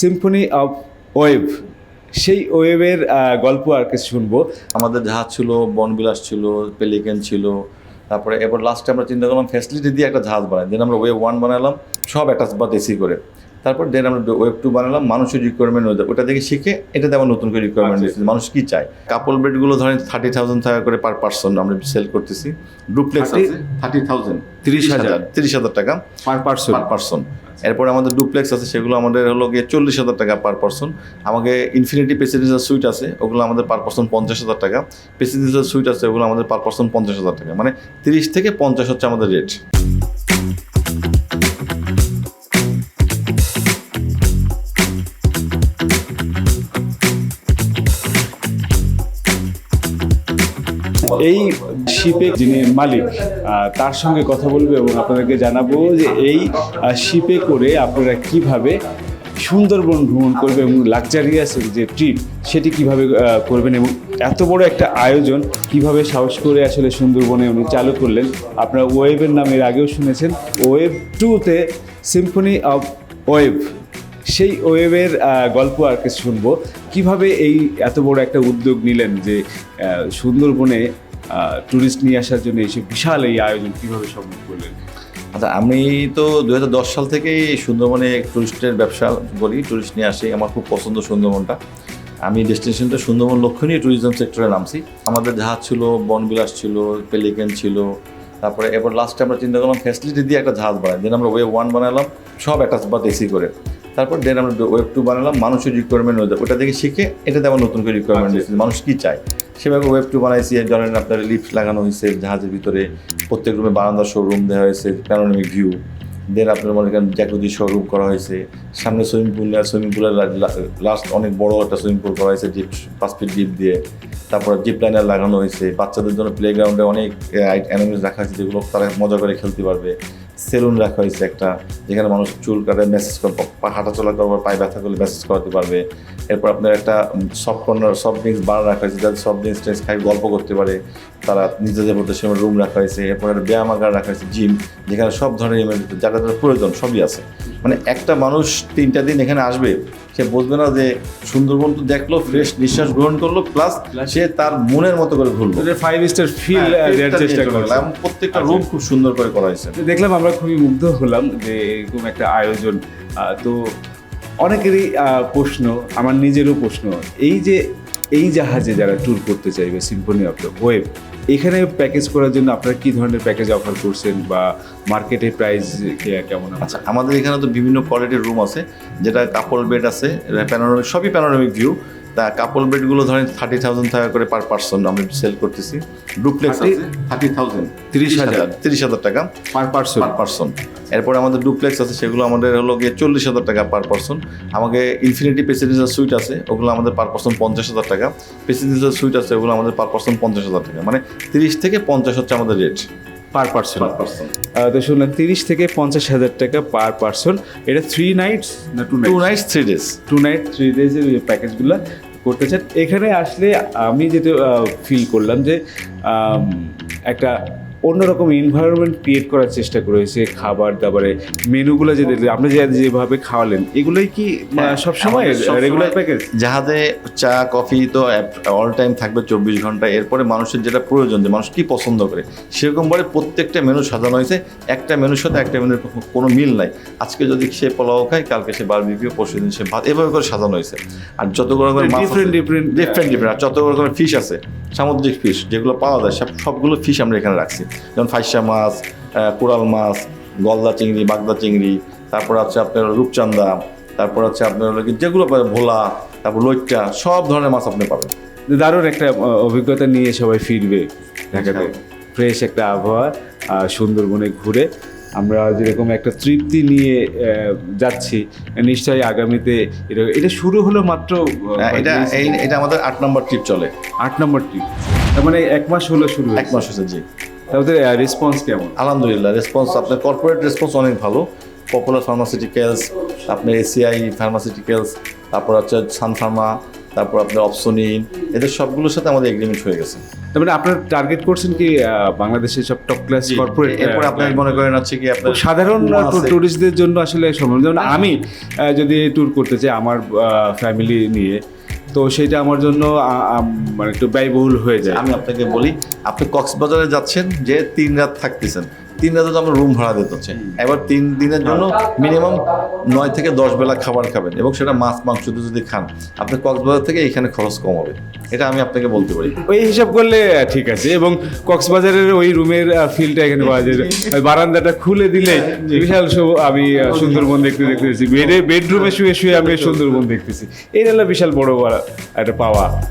Symphony of wave সেই ওয়েভের গল্প আর কিছু শুনব। আমাদের জাহাজ ছিল, বনবিলাস ছিল পেলিকেন ছিল, তারপরে এবার লাস্টে আমরা চিন্তা করলাম ফ্যাসিলিটি দিয়ে একটা জাহাজ বানাই। দেন আমরা ওয়েব ওয়ান বানালাম, সব অ্যাটাচ বাদ এসি করে। তারপর দেন আমরা ওয়েব টু বানালাম মানুষের রিকোয়ারমেন্ট ওটা থেকে শিখে এটাতে আবার নতুন করে রিকোয়ারমেন্ট আচ্ছা। মানুষ কি চায়? কাপল বেডগুলো ধরেন থার্টি থাউজেন্ড টাকা করে পার পার্সন আমরা সেল করতেছি। ডুপ্লেক্স 30? আছে থার্টি থাউজেন্ড 30,000 তিরিশ হাজার। টাকা পার পার্সন পার পার্সন এরপরে আমাদের ডুপ্লেক্স আছে সেগুলো আমাদের হলো গিয়ে চল্লিশ হাজার টাকা পার পার্সন আমাকে ইনফিনিটি প্রেসিডেন্সিয়াল সুইট আছে ওগুলো আমাদের পার পার্সন পঞ্চাশ হাজার টাকা। প্রেসিডেন্সিয়াল সুইট আছে ওগুলো আমাদের পার পার্সন পঞ্চাশ হাজার টাকা। মানে তিরিশ থেকে পঞ্চাশ হচ্ছে আমাদের রেট এই শিপে যিনি মালিক তার সঙ্গে কথা বলব এবং আপনাদেরকে জানাব যে এই শিপে করে আপনারা কীভাবে সুন্দরবন ভ্রমণ করবে এবং লাক্সারিয়াস যে ট্রিপ সেটি কীভাবে করবেন এবং এত বড় একটা আয়োজন কীভাবে সাহস করে আসলে সুন্দরবনে উনি চালু করলেন, আপনারা ওয়েবের নাম এর আগেও শুনেছেন, ওয়েব টুতে সিম্ফনি অফ ওয়েব, সেই ওয়েবের গল্প আর কিছু শুনব, কীভাবে এই এত বড় একটা উদ্যোগ নিলেন যে সুন্দরবনে ট্যুরিস্ট নিয়ে আসার জন্য এই সে বিশাল এই আয়োজন কীভাবে সম্ভব করলেন? আচ্ছা আমি তো দু হাজার দশ সাল থেকেই সুন্দরবনে টুরিস্টের ব্যবসা করি টুরিস্ট নিয়ে আসি। আমার খুব পছন্দ সুন্দরবনটা। আমি ডেস্টিনেশনটা সুন্দরবন লক্ষ্য নিয়ে ট্যুরিজম সেক্টরে নামছি। আমাদের জাহাজ ছিল বনবিলাস ছিল পেলিকেন ছিল। তারপরে এবার লাস্টে আমরা চিন্তা করলাম ফ্যাসিলিটি দিয়ে একটা জাহাজ বানাই। দেন আমরা ওয়েব ওয়ান বানালাম, সব একটা এসি করে। তারপর দেন আমরা ওয়েব টু বানালাম মানুষের রিকোয়ারমেন্ট ওটা থেকে শিখে এটাতে আবার নতুন করে রিকোয়ারমেন্ট দিচ্ছি মানুষ কী চায়? সেভাবে ওয়েব টু বানাইছি ধরেন আপনার লিফট লাগানো হয়েছে জাহাজের ভিতরে প্রত্যেক রুমে বারান্দা শোরুম দেওয়া হয়েছে প্যানোরামিক ভিউ দেন আপনার মনে করেন জ্যাকুদি শোরুম করা হয়েছে। সামনে সুইমিং পুল সুইমিং পুলের লাস্ট অনেক বড় একটা সুইমিং পুল করা হয়েছে জিপ পাঁচ ফিট ডিপ দিয়ে। তারপর জিপ লাইনার লাগানো হয়েছে। বাচ্চাদের জন্য প্লে গ্রাউন্ডে অনেক অ্যানিমেলস রাখা হয়েছে যেগুলো তারা মজা করে খেলতে পারবে। সেলুন রাখা হয়েছে একটা, যেখানে মানুষ চুল কাটে মেসেজ করবে হাঁটাচলা করবে পায়ে ব্যথা করলে মেসেজ করাতে পারবে। এরপর আপনার একটা soft corner soft drinks bar রাখা হয়েছে, যাতে সফট ড্রিঙ্কস ট্রিঙ্কস খাই গল্প করতে পারে। তারা নিজেদের মধ্যে সেরকম রুম রাখা হয়েছে। এরপর একটা ব্যায়ামাগার রাখা হয়েছে জিম যেখানে সব ধরনের যারা যারা প্রয়োজন সবই আছে। মানে একটা মানুষ তিনটা দিন এখানে আসবে সে বুঝবে না যে সুন্দরবন তো দেখল ফ্রেশ নিঃশ্বাস গ্রহণ করল প্লাস সে তার মনের মতো করে ঘুরলো। ফাইভ স্টার ফিল দেওয়ার চেষ্টা করলাম এবং প্রত্যেকটা রুম খুব সুন্দর করে করা হয়েছে। দেখলাম আমরা খুবই মুগ্ধ হলাম যে এরকম একটা আয়োজন। তো অনেকেরই প্রশ্ন আমার নিজেরও প্রশ্ন এই যে এই জাহাজে যারা ট্যুর করতে চাইবে সিম্ফনি অফ দ্য ওয়েব এখানে প্যাকেজ করার জন্য আপনারা কি ধরনের প্যাকেজ অফার করছেন বা মার্কেটে প্রাইস কেমন আচ্ছা আমাদের এখানে তো বিভিন্ন কোয়ালিটির রুম আছে যেটা কাপল বেড আছে প্যানোরামিক সবই প্যানোরামিক ভিউ তা কাপল বেডগুলো ধরেন থার্টি থাউজেন্ড টাকা করে পার পার্সন আমরা সেল করতেছি। ডুপ্লেক্স আছে থার্টি থাউজেন্ড 30,000 তিরিশ হাজার টাকা পার পার্সন পার পার্সন এরপরে আমাদের ডুপ্লেক্স আছে সেগুলো আমাদের হলো গিয়ে চল্লিশ হাজার টাকা পার পার্সন আমাকে ইনফিনিটি প্রেসিডেন্সিয়াল সুইট আছে ওগুলো আমাদের পার পার্সন পঞ্চাশ হাজার টাকা। প্রেসিডেন্সিয়াল সুইট আছে ওগুলো আমাদের পার পার্সন পঞ্চাশ হাজার টাকা। মানে তিরিশ থেকে পঞ্চাশ হচ্ছে আমাদের rate per person per person তো শুনলাম তিরিশ থেকে পঞ্চাশ হাজার টাকা পার পার্সন এটা থ্রি নাইটস না two two nights nights three days two night three ডেজের প্যাকেজগুলো করতে চান। এখানে আসলে আমি যেটা ফিল করলাম যে একটা অন্যরকম এনভায়রনমেন্ট ক্রিয়েট করার চেষ্টা করেছে খাবার দাবারে মেনুগুলো যে দেখলে আপনি যে যেভাবে খাওয়ালেন এগুলোই কি হ্যাঁ, সবসময় রেগুলার প্যাকেজ জাহাজে চা কফি তো অল টাইম থাকবে চব্বিশ ঘণ্টা। এরপরে মানুষের যেটা প্রয়োজন যে মানুষ কি পছন্দ করে সেরকমভাবে প্রত্যেকটা মেনু সাজানো হয়েছে। একটা মেনুর সাথে একটা মেনুর কোনো মিল নাই। আজকে যদি সে পোলাও খায় কালকে সে বারবিকিউ পরশু দিন সে ভাত এভাবে করে সাজানো হয়েছে। আর যত রকমের Different, different- ডিফারেন্ট ডিফারেন্ট আর যত রকমের ফিশ আছে সামুদ্রিক ফিশ যেগুলো পাওয়া যায় সব সবগুলো ফিশ আমরা এখানে রাখছি। যেমন ফাইসা মাছ কোরাল মাছ গলদা চিংড়ি বাগদা চিংড়ি তারপর আছে আপনার রূপচান্দা তারপর আছে আপনার কি যেগুলো পাবেন ভোলা তারপর লইট্টা সব ধরনের মাছ আপনি পাবেন। দারুণ একটা অভিজ্ঞতা নিয়ে সবাই ফিরবে ঢাকাতে। ফ্রেশ একটা আবহাওয়া সুন্দরবনে ঘুরে। আমরা যেরকম একটা তৃপ্তি নিয়ে যাচ্ছি নিশ্চয়ই আগামীতে এটা- শুরু হলো মাত্র হ্যাঁ, এটা এটা আমাদের আট নম্বর ট্রিপ চলে। আট নম্বর ট্রিপ তার মানে এক মাস হলো শুরু এক মাস হয়েছে জি। তাদের রেসপন্স কেমন? আলহামদুলিল্লাহ রেসপন্স আপনার কর্পোরেট রেসপন্স অনেক ভালো। পপুলার ফার্মাসিউটিক্যালস আপনার এসিআই ফার্মাসিউটিক্যালস তারপর হচ্ছে সান ফার্মা তারপর আপনার অপসোনিন এদের সবগুলোর সাথে আমাদের এগ্রিমেন্ট হয়ে গেছে। তার মানে আপনার টার্গেট করছেন কি বাংলাদেশের সব টপ ক্লাস কর্পোরেট এরপর আপনার মনে করেন হচ্ছে কি আপনার সাধারণ। টুরিস্টদের জন্য আসলে সম্ভব। যেমন আমি যদি ট্যুর করতে চাই আমার ফ্যামিলি নিয়ে তো সেটা আমার জন্য মানে একটু ব্যয়বহুল হয়ে যায়। আমি আপনাকে বলি আপনি কক্সবাজারে যাচ্ছেন যে তিন রাত থাকতেছেন। তিন রাতে তো আমরা রুম ভাড়া দিতে হচ্ছে। এবার তিন দিনের জন্য মিনিমাম নয় থেকে দশ বেলা খাবার খাবেন এবং সেটা মাছ মাংস যদি খান আপনি কক্সবাজার থেকে এখানে খরচ কম হবে। এটা আমি আপনাকে বলতে পারি। ওই হিসাব করলে ঠিক আছে। এবং কক্সবাজারের ওই রুমের ফিলটা এখানে পাওয়া যায়। ওই বারান্দাটা খুলে দিলে বিশাল সু- আমি সুন্দরবন দেখতে দেখতেছি। বেডে বেডরুমে শুয়ে শুয়ে আমি সুন্দরবন দেখতেছি। এই হলো বিশাল বড় বড় একটা পাওয়া।